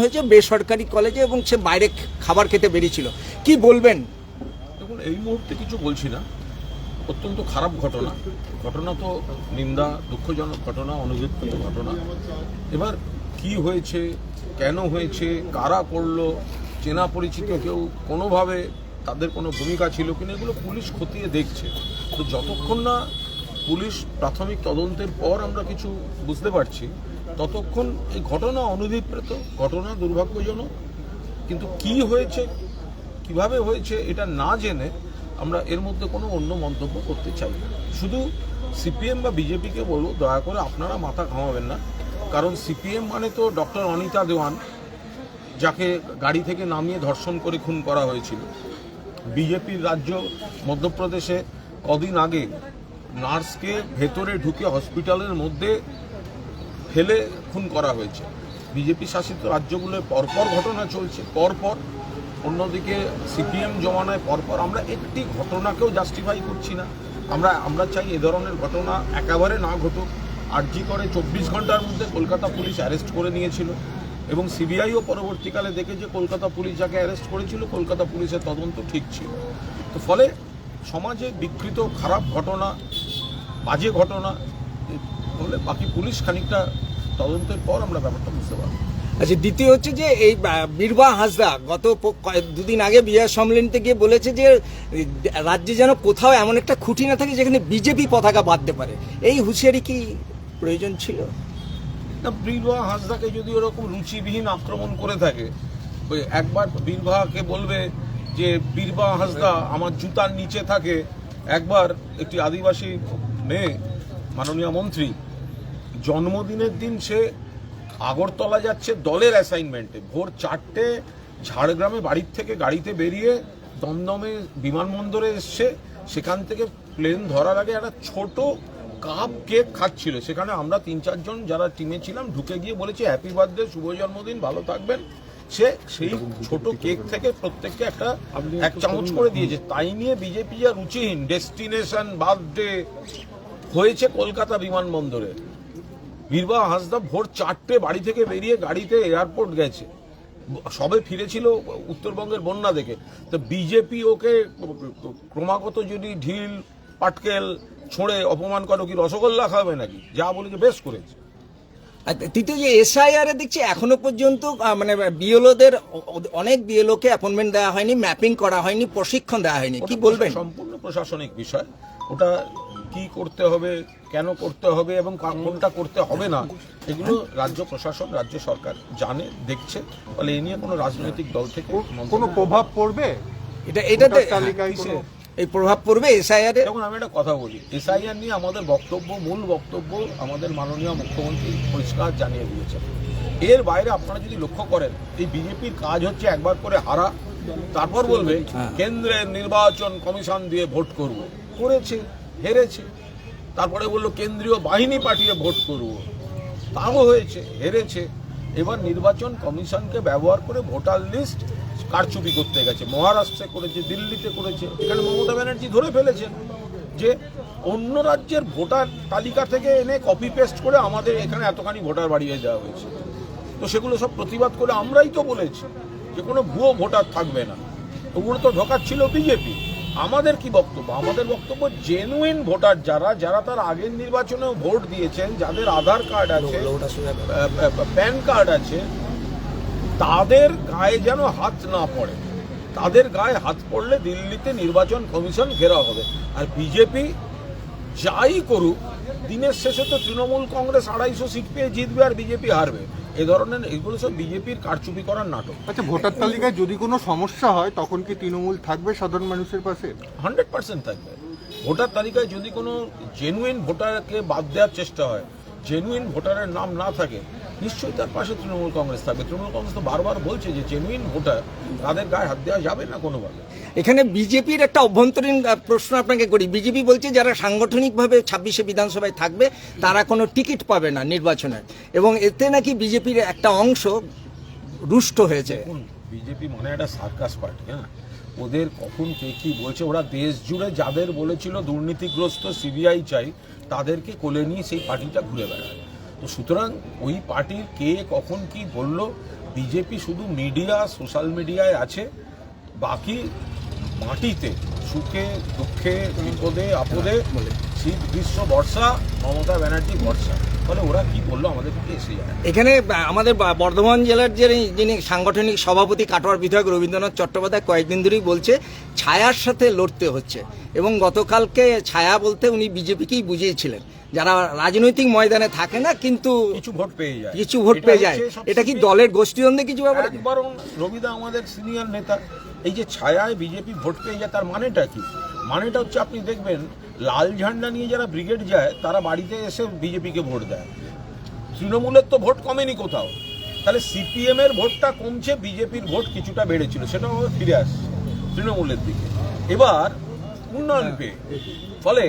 হয়েছে বেসরকারি কলেজে এবং সে বাইরে খাবার খেতে বেরিয়েছিল। কি বলবেন? দেখুন, এই মুহূর্তে কিছু বলছি না। অত্যন্ত খারাপ ঘটনা। ঘটনা তো নিন্দা, দুঃখজনক ঘটনা অনুভূতিত ঘটনা। এবার কি হয়েছে, কেন হয়েছে, কারা করল, চেনা পরিচিত কেউ কোনোভাবে তাদের কোনো ভূমিকা ছিল কিনা, এগুলো পুলিশ খতিয়ে দেখছে। তো যতক্ষণ না পুলিশ প্রাথমিক তদন্তের পর আমরা কিছু বুঝতে পারছি ততক্ষণ এই ঘটনা অনভিপ্রেত, ঘটনা দুর্ভাগ্যজনক, কিন্তু কি হয়েছে, কীভাবে হয়েছে এটা না জেনে আমরা এর মধ্যে কোনো অন্য মন্তব্য করতে চাই শুধু সিপিএম বা বিজেপিকে বলব, দয়া করে আপনারা মাথা ঘামাবেন না। কারণ সিপিএম মানে তো ডক্টর অনিতা দেওয়ান, যাকে গাড়ি থেকে নামিয়ে ধর্ষণ করে খুন করা হয়েছিল। বিজেপির রাজ্য মধ্যপ্রদেশে কদিন আগে নার্সকে ভেতরে ঢুকে হসপিটালের মধ্যে ফেলে খুন করা হয়েছে। বিজেপি শাসিত রাজ্যগুলোয় পরপর ঘটনা চলছে পরপর অন্যদিকে সিপিএম জমানায় পরপর আমরা একটি ঘটনাকেও জাস্টিফাই করছি না। আমরা আমরা চাই এ ধরনের ঘটনা একেবারে না ঘটুক। আরজি করে চব্বিশ ঘণ্টার মধ্যে কলকাতা পুলিশ অ্যারেস্ট করে নিয়েছিল এবং সিবিআইও পরবর্তীকালে দেখে যে কলকাতা পুলিশ যাকে অ্যারেস্ট করেছিল, কলকাতা পুলিশের তদন্ত ঠিক ছিল। তো ফলে সমাজে বিকৃত, খারাপ ঘটনা, বাজে ঘটনা হলে বাকি পুলিশ খানিকটা তদন্তের পর আমরা ব্যাপারটা বুঝতে পারব। আচ্ছা দ্বিতীয় হচ্ছে যে এই বীরবা হাসদা গত দুদিন আগে বিহার সম্মেলনীতে গিয়ে বলেছে যে রাজ্যে যেন কোথাও এমন একটা খুঁটি না থাকে যেখানে বিজেপি পতাকা বাঁধতে পারে। এই হুঁশিয়ারি কি প্রয়োজন ছিল? না বীরবাহ হাসদাকে যদি ওরকম রুচিবিহীন আক্রমণ করে থাকে ওই একবার বীরবাহাকে বলবে যে বীরবা হাসদা আমার জুতার নিচে থাকে। একবার একটি আদিবাসী মেয়ে মাননীয় মন্ত্রী জন্মদিনের দিন সে আগরতলা যাচ্ছে দলের অ্যাসাইনমেন্টে ভোর চারটে ঝাড়গ্রামে বাড়ির থেকে গাড়িতে বেরিয়ে দমদমে বিমানবন্দরে এসছে। সেখান থেকে প্লেন ধরার আগে একটা ছোট কাপ কেক খাচ্ছিল। সেখানে আমরা তিন চারজন যারা টিমে ছিলাম ঢুকে গিয়ে বলেছি হ্যাপি বার্থডে শুভ জন্মদিন ভালো থাকবেন। সে সেই ছোট কেক থেকে প্রত্যেককে একটা এক চামচ করে দিয়েছে। তাই নিয়ে বিজেপি যা রুচিহীন ডেস্টিনেশন বার্থডে হয়েছে কলকাতা বিমানবন্দরে। বীরবাহ হাসদা ভোর চারটে বাড়ি থেকে বেরিয়ে গাড়িতে এয়ারপোর্ট গেছে। সবে ফিরেছিল উত্তরবঙ্গের বন্যা দেখে। তো বিজেপি ওকে ক্রমাগত যদি ঢিল পাটকেল ছোঁড়ে অপমান করো কি রসগোল্লা খাবে নাকি? যা বলেছে বেশ করেছে। তৃতীয় যে এসআইআর এ দেখছি এখনও পর্যন্ত মানে বিএলওদের অনেক বিএলওকে অ্যাপয়েন্টমেন্ট দেওয়া হয়নি ম্যাপিং করা হয়নি প্রশিক্ষণ দেওয়া হয়নি। কি বলবেন? সম্পূর্ণ প্রশাসনিক বিষয়। ওটা কি করতে হবে কেন করতে হবে এবং কোনটা করতে হবে না এগুলো রাজ্য প্রশাসন রাজ্য সরকার জানে দেখছে। ফলে এ নিয়ে কোনো রাজনৈতিক দল থেকে কোনো প্রভাব পড়বে? এটা এটাতে? এই প্রভাব পড়বে এসআইআর এখন আমি একটা কথা বলি। এসআইআর নিয়ে আমাদের বক্তব্য মূল বক্তব্য আমাদের মাননীয় মুখ্যমন্ত্রী পরিষ্কার জানিয়ে দিয়েছেন। এর বাইরে আপনারা যদি লক্ষ্য করেন এই বিজেপির কাজ হচ্ছে একবার করে হারা। তারপর বলবে কেন্দ্রের নির্বাচন কমিশন দিয়ে ভোট করব। করেছে। হেরেছে। তারপরে বলল, কেন্দ্রীয় বাহিনী পাঠিয়ে ভোট করব। তাও হয়েছে, হেরেছে। এবার নির্বাচন কমিশনকে ব্যবহার করে ভোটার লিস্ট কারচুপি করতে গেছে। মহারাষ্ট্রে করেছে, দিল্লিতে করেছে। এখানে মমতা ব্যানার্জি ধরে ফেলেছেন যে, অন্য রাজ্যের ভোটার তালিকা থেকে এনে কপি পেস্ট করে আমাদের এখানে এতখানি ভোটার বাড়িয়ে দেওয়া হয়েছে। তো সেগুলো সব প্রতিবাদ করে আমরাই তো বলেছি যে, কোনো ভুয়ো ভোটার থাকবে না। ওগুলো তো ঢোকাচ্ছিল বিজেপি। আমাদের কি বক্তব্য? আমাদের বক্তব্য জেনুইন ভোটার যারা যারা তার আগের নির্বাচনেও ভোট দিয়েছেন যাদের আধার কার্ড আছে প্যান কার্ড আছে তাদের গায়ে যেন হাত না পড়ে। তাদের গায়ে হাত পড়লে দিল্লিতে নির্বাচন কমিশন ঘেরা হবে। আর বিজেপি যাই করুক দিনের শেষে তো তৃণমূল কংগ্রেস আড়াইশো সিট পেয়ে জিতবে আর বিজেপি হারবে। এ ধরনের এগুলো সব বিজেপির কারচুপি করার নাটক। আচ্ছা ভোটার তালিকায় যদি কোনো সমস্যা হয় তখন কি তৃণমূল থাকবে সাধারণ মানুষের পাশে? হান্ড্রেড পার্সেন্ট থাকবে। ভোটার তালিকায় যদি কোনো জেনুইন ভোটারকে বাদ দেওয়ার চেষ্টা হয় জেনুইন ভোটারের নাম না থাকে নিশ্চয়ই তার পাশে তৃণমূল কংগ্রেস থাকবে। তৃণমূল কংগ্রেস তো বারবার বলছে যে জেনুইন ভোটার তাদের গায়ে হাত দেওয়া যাবে না কোনোভাবে। এখানে বিজেপির একটা অভ্যন্তরীণ প্রশ্ন আপনাকে করি। বিজেপি বলছে যারা সাংগঠনিকভাবে ছাব্বিশে বিধানসভায় থাকবে, তারা কোনো টিকিট পাবে না নির্বাচনে। এবং এতে নাকি বিজেপির একটা অংশ রুষ্ট হয়েছে। বিজেপি মানে একটা সার্কাস পার্টি হ্যাঁ? ওদের কখন কে কি বলছে, ওরা দেশ জুড়ে যাদের বলেছিল দুর্নীতিগ্রস্ত সিবিআই চাই, তাদেরকে কোলে নিয়ে সেই পার্টিটা ঘুরে বেড়ায়। তো সুতরাং ওই পার্টির কে কখন কি বলল, বিজেপি শুধু মিডিয়া, সোশ্যাল মিডিয়ায় আছে, বাকি মাটিতে সুখে দুঃখে বিপদে আপদে শীত গ্রীষ্ম বর্ষা মমতা ব্যানার্জি বর্ষা। ফলে ওরা কি বলল আমাদের দিকে এসে যায়? এখানে আমাদের বর্ধমান জেলার যে যিনি সাংগঠনিক সভাপতি কাটোয়ার বিধায়ক রবীন্দ্রনাথ চট্টোপাধ্যায় কয়েকদিন ধরেই বলছে ছায়ার সাথে লড়তে হচ্ছে। এবং গতকালকে ছায়া বলতে উনি বিজেপিকেই বুঝিয়েছিলেন। যারা রাজনৈতিক ময়দানে থাকে না কিন্তু কিছু ভোট পেয়ে যায়। কিছু ভোট পেয়ে যায়। এটা কি দলের গোষ্ঠীদ্বন্দ্বে কিছু ব্যাপার? না। রবিদা আমাদের সিনিয়র নেতা। এই যে ছায়ায় বিজেপি ভোট পেয়ে যায় তার মানেটা কি? মানেটা হচ্ছে আপনি দেখবেন লাল ঝান্ডা নিয়ে যারা ব্রিগেড যায় তারা বাড়িতে এসে বিজেপিকে ভোট দেয়। তৃণমূলের তো ভোট কমেনি কোথাও। তাহলে সিপিএম এর ভোটটা কমছে বিজেপির ভোট কিছুটা বেড়েছিল সেটাও আবার ফিরে আসছে তৃণমূলের দিকে। এবার উন্নয়ন পেয়ে। ফলে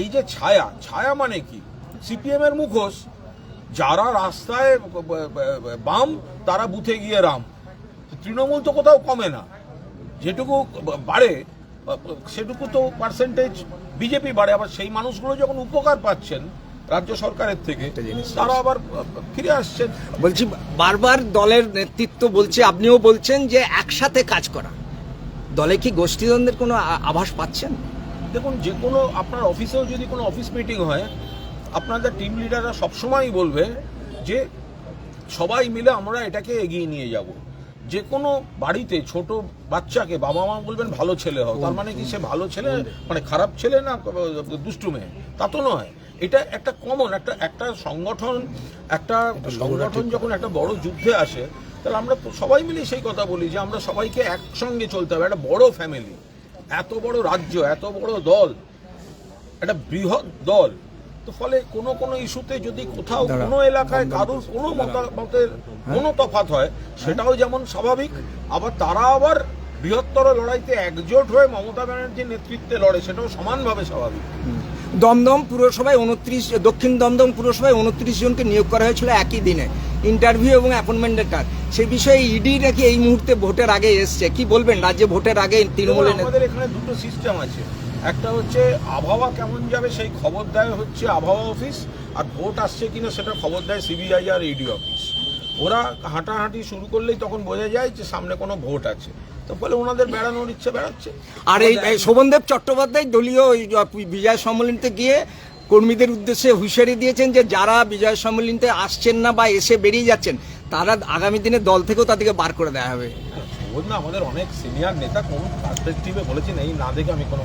এই যে ছায়া ছায়া মানে কি? সিপিএম এর মুখোশ যারা রাস্তায় বাম তারা বুথে গিয়ে রাম। তৃণমূল তো কোথাও কমে না। যেটুকু বাড়ে সেটুকু তো পার্সেন্টেজ বিজেপি বাড়ে আবার সেই মানুষগুলো যখন উপকার পাচ্ছেন রাজ্য সরকারের থেকে তারা আবার ফিরে আসছেন। বলছি বারবার দলের নেতৃত্ব বলছে আপনিও বলছেন যে একসাথে কাজ করা। দলে কি গোষ্ঠীদ্বন্দ্বের কোনো আভাস পাচ্ছেন? দেখুন যে কোনো আপনার অফিসেও যদি কোনো অফিস মিটিং হয় আপনাদের টিম লিডাররা সবসময়ই বলবে যে সবাই মিলে আমরা এটাকে এগিয়ে নিয়ে যাব। যে কোনো বাড়িতে ছোট বাচ্চাকে বাবা মা বলবেন ভালো ছেলে হও, তার মানে কি সে ভালো ছেলে? মানে খারাপ ছেলে না, দুষ্টু মেয়ে? তা তো নয়। এটা একটা কমন একটা একটা সংগঠন একটা সংগঠন যখন একটা বড় যুদ্ধে আসে, তাহলে আমরা সবাই মিলে সেই কথা বলি যে আমরা সবাইকে একসঙ্গে চলতে হবে। একটা বড় ফ্যামিলি এত বড় রাজ্য, এত বড় দল, একটা বৃহৎ দল তো ফলে কোনো কোনো ইস্যুতে যদি কোথাও কোনো এলাকায় কারোর কোনো মতামতের কোনো তফাৎ হয় সেটাও যেমন স্বাভাবিক আবার তারা আবার বৃহত্তর লড়াইতে একজোট হয়ে মমতা ব্যানার্জির নেতৃত্বে লড়ে সেটাও সমানভাবে স্বাভাবিক। দমদম পুরসভায় উনত্রিশ দক্ষিণ দমদম পুরসভায় উনত্রিশ জনকে নিয়োগ করা হয়েছিল একই দিনে। ইন্টারভিউ এবং অ্যাপয়েন্টমেন্টের কাজ। সেই বিষয়ে ইডি নাকি এই মুহূর্তে ভোটের আগে এসছে। কি বলবেন? রাজ্যে ভোটের আগে তৃণমূলের আমাদের এখানে দুটো সিস্টেম আছে। একটা হচ্ছে আবহাওয়া কেমন যাবে সেই খবর দেয় হচ্ছে আবহাওয়া অফিস আর ভোট আসছে কিনা সেটা খবর দেয় সিবিআই আর ইডি অফিস। ওরা হাঁটাহাঁটি শুরু করলেই তখন বোঝা যায় যে সামনে কোনো ভোট আছে। তো ফলে ওনাদের বেড়ানোর ইচ্ছে বেড়াচ্ছে। আর এই শোভনদেব চট্টোপাধ্যায় দলীয় ওই বিজয় সম্মেলনীতে গিয়ে কর্মীদের উদ্দেশ্যে হুঁশিয়ারি দিয়েছেন যে যারা বিজয় সম্মেলনীতে আসছেন না বা এসে বেরিয়ে যাচ্ছেন তারা আগামী দিনে দল থেকেও তাদেরকে বার করে দেওয়া হবে। শোভন না আমাদের অনেক সিনিয়র নেতা কোন পার্সপেক্টিভে বলেছেন এই না দেখে আমি কোনো।